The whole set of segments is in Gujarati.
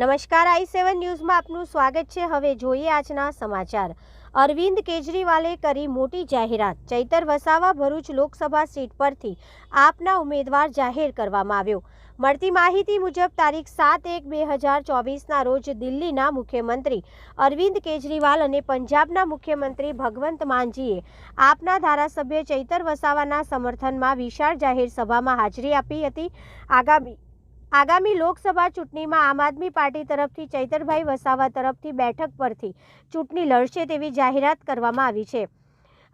નમસ્કાર, આઈ સેવન ન્યૂઝમાં આપનું સ્વાગત છે. હવે જોઈએ આજના સમાચાર. અરવિંદ કેજરીવાલે કરી મોટી જાહેરાત. ચૈતર વસાવા ભરૂચ લોકસભા સીટ પરથી આપના ઉમેદવાર જાહેર કરવામાં આવ્યો. મળતી માહિતી મુજબ તારીખ સાત એક બે હજાર ચોવીસના રોજ દિલ્હીના મુખ્યમંત્રી અરવિંદ કેજરીવાલ અને પંજાબના મુખ્યમંત્રી ભગવંત માનજીએ આપના ધારાસભ્ય ચૈતર વસાવાના સમર્થનમાં વિશાળ જાહેર સભામાં હાજરી આપી હતી. આગામી આગામી લોકસભા ચૂંટણીમાં આમ આદમી પાર્ટી તરફથી ચૈતરભાઈ વસાવા તરફથી બેઠક પરથી ચૂંટણી લડશે તેવી જાહેરાત કરવામાં આવી છે.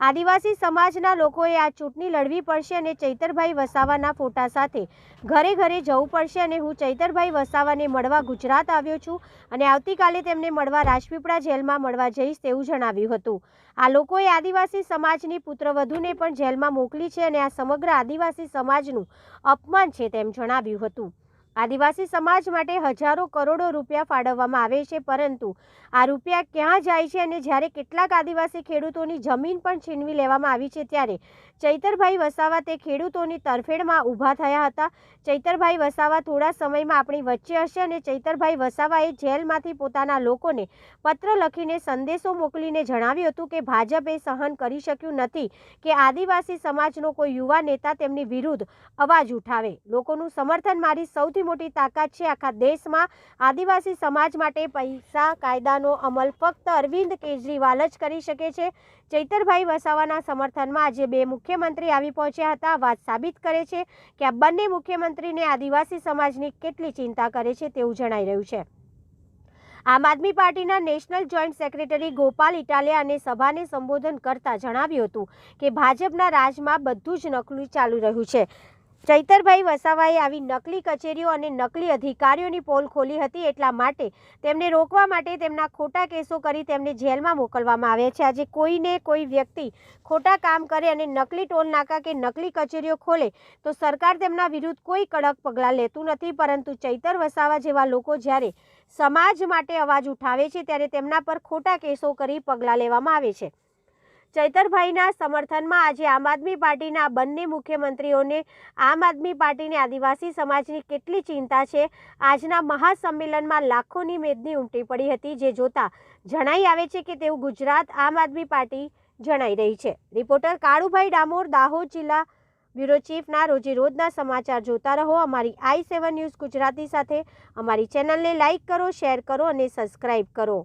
આદિવાસી સમાજના લોકોએ આ ચૂંટણી લડવી પડશે અને ચૈતરભાઈ વસાવાના ફોટા સાથે ઘરે ઘરે જવું પડશે અને હું ચૈતરભાઈ વસાવાને મળવા ગુજરાત આવ્યો છું અને આવતીકાલે તેમને મળવા રાજપીપળા જેલમાં મળવા જઈશ તેવું જણાવ્યું હતું. આ લોકોએ આદિવાસી સમાજની પુત્રવધૂને પણ જેલમાં મોકલી છે અને આ સમગ્ર આદિવાસી સમાજનું અપમાન છે તેમ જણાવ્યું હતું. આદિવાસી સમાજ માટે હજારો કરોડો રૂપિયા ફાળવવામાં આવે છે, પરંતુ આ રૂપિયા ક્યાં જાય છે અને જ્યારે કેટલાક આદિવાસી ખેડૂતોની જમીન પણ છીનવી લેવામાં આવી છે, ત્યારે ચૈતરભાઈ વસાવા તે ખેડૂતોની તરફેણમાં ઊભા થયા હતા. ચૈતરભાઈ વસાવા થોડા સમયમાં આપણી વચ્ચે હશે અને ચૈતરભાઈ વસાવાએ જેલમાંથી પોતાના લોકોને પત્ર લખીને સંદેશો મોકલીને જણાવ્યું હતું કે ભાજપે સહન કરી શક્યું નથી કે આદિવાસી સમાજનો કોઈ યુવા નેતા તેમની વિરુદ્ધ અવાજ ઉઠાવે. લોકોનું સમર્થન મારી સૌથી મોટી તાકાત છે આખા દેશમાં. આદિવાસી સમાજ માટે પૈસા, કાયદાનો અમલ ફક્ત અરવિંદ કેજરીવાલ જ કરી શકે છે. ચૈતરભાઈ વસાવાના સમર્થનમાં આજે બે મુખ્યમંત્રી આવી પહોંચ્યા હતા. વાત સાબિત કરે છે કે આ બંને મુખ્યમંત્રીને આદિવાસી સમાજની કેટલી ચિંતા કરે છે તેવું જણાઈ રહ્યું છે. આમ આદમી પાર્ટીના national joint secretary Gopal Italia અને સભાને સંબોધન કરતા જણાવ્યું હતું કે ભાજપના રાજમાં બધું જ નકલું ચાલુ રહ્યું છે. ચૈતરભાઈ વસાવાએ આવી નકલી કચેરીઓ અને નકલી અધિકારીઓની પોલ ખોલી હતી એટલા માટે તેમને રોકવા માટે તેમના ખોટા કેસો કરી તેમને જેલમાં મોકલવામાં આવે છે. આજે કોઈને કોઈ વ્યક્તિ ખોટા કામ કરે અને નકલી ટોલ નાકા કે નકલી કચેરીઓ ખોલે તો સરકાર તેમના વિરુદ્ધ કોઈ કડક પગલાં લેતું નથી. પરંતુ ચૈતર વસાવા જેવા લોકો જ્યારે સમાજ માટે અવાજ ઉઠાવે છે, ત્યારે તેમના પર ખોટા કેસો કરી પગલાં લેવામાં આવે છે. ચૈતરભાઈના સમર્થનમાં આજે આમ આદમી પાર્ટીના બંને મુખ્યમંત્રીઓને આમ આદમી પાર્ટીને આદિવાસી સમાજની કેટલી ચિંતા છે? આજના મહાસંમેલનમાં લાખોની મેદની ઉમટી પડી હતી, જે જોતા જણાઈ આવે છે કે તેવું ગુજરાત આમ આદમી પાર્ટી જણાઈ રહી છે. રિપોર્ટર કાળુભાઈ ડામોર, દાહોદ જિલ્લા બ્યુરો ચીફના રોજે રોજના સમાચાર જોતા રહો. અમારી આઈ સેવન ન્યૂઝ ગુજરાતી સાથે. અમારી ચેનલને લાઇક કરો, શેર કરો અને સબસ્ક્રાઇબ કરો.